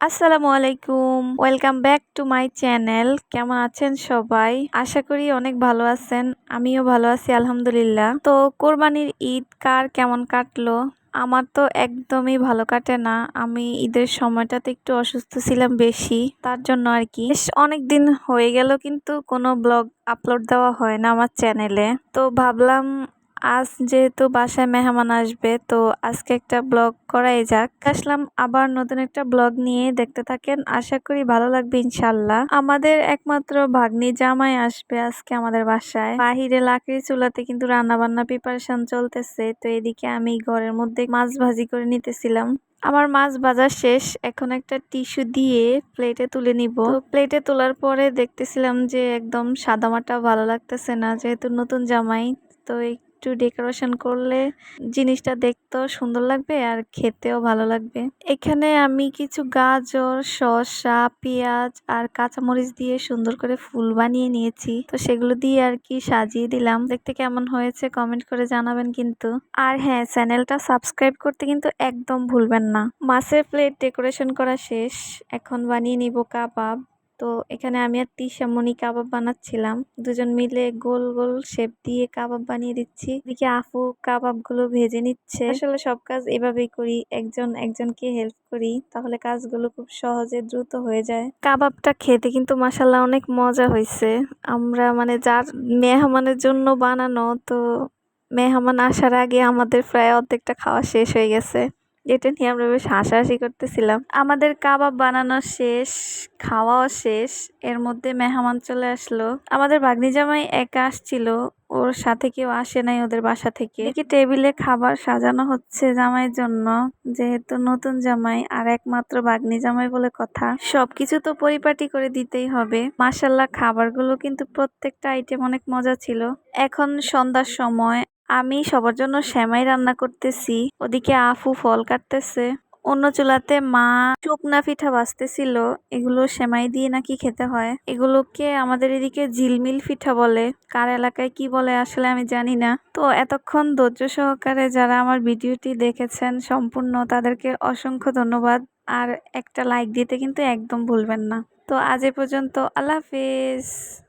আসসালামু আলাইকুম। Welcome back to my channel কেমন আছেন সবাই? আশা করি অনেক ভালো আছেন। আমিও ভালো আছি, আলহামদুলিল্লাহ। তো কোরবানির ঈদ কার কেমন কাটলো? আমার তো একদমই ভালো কাটে না। আমি ঈদের সময়টাতে একটু অসুস্থ ছিলাম বেশি, তার জন্য আর কি। অনেক দিন হয়ে গেল, কিন্তু কোনো ব্লগ আপলোড দেওয়া হয় না আমার চ্যানেলে তো ভাবলাম আজ যেহেতু বাসায় মেহমান আসবে, তো আজকে একটা ব্লগ করাই যাক। আসলাম আবার নতুন একটা ব্লগ নিয়ে, দেখতে থাকেন, আশা করি ভালো লাগবে ইনশাল্লাহ। আমাদের একমাত্র ভাগ্নি জামাই আসবে আজকে আমাদের বাসায়। বাহিরে লাকড়ি চুলাতে কিন্তু রান্না বান্না প্রিপারেশন চলতেছে, তো এদিকে আমি ঘরের মধ্যে মাছ ভাজি করে নিতেছিলাম। আমার মাছ ভাজা শেষ, এখন একটা টিস্যু দিয়ে প্লেটে তুলে নিব। প্লেটে তোলার পরে দেখতেছিলাম যে একদম সাদামাটা ভালো লাগতেছে না, যেহেতু নতুন জামাই, তো একটু ডেকোরেশন করলে জিনিসটা দেখতেও সুন্দর লাগবে আর খেতেও ভালো লাগবে। এখানে আমি কিছু গাজর, শসা, পেঁয়াজ আর কাঁচামরিচ দিয়ে সুন্দর করে ফুল বানিয়ে নিয়েছি। তো সেগুলো দিয়ে আর কি সাজিয়ে দিলাম। দেখতে কেমন হয়েছে কমেন্ট করে জানাবেন কিন্তু। আর হ্যাঁ চ্যানেলটা সাবস্ক্রাইব করতে কিন্তু একদম ভুলবেন না। মাছের প্লেট ডেকোরেশন করা শেষ। এখন বানিয়ে নিব কাবাব। তো এখানে আমি আর তিশামণি কাবাব বানাচ্ছিলাম। দুজন মিলে গোল গোল শেপ দিয়ে কাবাব বানিয়ে দিচ্ছি। এদিকে আফু কাবাবগুলো ভেজে নিচ্ছে। আসলে সব কাজ এভাবেই করি। একজন একজনকে হেল্প করি, তাহলে কাজগুলো খুব সহজে দ্রুত হয়ে যায়। কাবাবটা খেতে কিন্তু মাসাল্লাহ অনেক মজা হয়েছে আমরা মানে যার মেহমানের জন্য বানানো, তো মেহমান আসার আগে আমাদের প্রায় অর্ধেকটা খাওয়া শেষ হয়ে গেছে। এটা নিয়ে আমরা বেশ হাসাহাসি করতেছিলাম। আমাদের কাবাব বানানো শেষ, খাওয়াও শেষ, এর মধ্যে মেহমান চলে আসলো। আমাদের বাগনি জামাই একা আসছিল, ওর সাথে কেউ আসে নাই ওদের বাসা থেকে। দেখি টেবিলে খাবার সাজানো হচ্ছে জামাইয়ের জন্য, যেহেতু নতুন জামাই আর একমাত্র বাগনি জামাই বলে কথা। সবকিছু তো পরিপাটি করে দিতেই হবে। মাসাল্লাহ খাবারগুলো কিন্তু প্রত্যেকটা আইটেম অনেক মজা ছিল। এখন সন্ধ্যার সময় আমি সবার জন্য শ্যামাই রান্না করতেছি। ওদিকে আফু ফল কাটতেছে। অন্য চুলাতে মা শুকনা পিঠা বাজতেছিল এগুলো সেমাই দিয়ে নাকি খেতে হয়। এগুলোকে আমাদের এদিকে ঝিলমিল পিঠা বলে। কার এলাকায় কি বলে আসলে আমি জানি না। তো এতক্ষণ ধৈর্য সহকারে যারা আমার ভিডিওটি দেখেছেন, সম্পূর্ণ তাদেরকে অসংখ্য ধন্যবাদ। আর একটা লাইক দিতে কিন্তু একদম ভুলবেন না। তো আজ এ পর্যন্ত, আল্লাহ হাফিজ।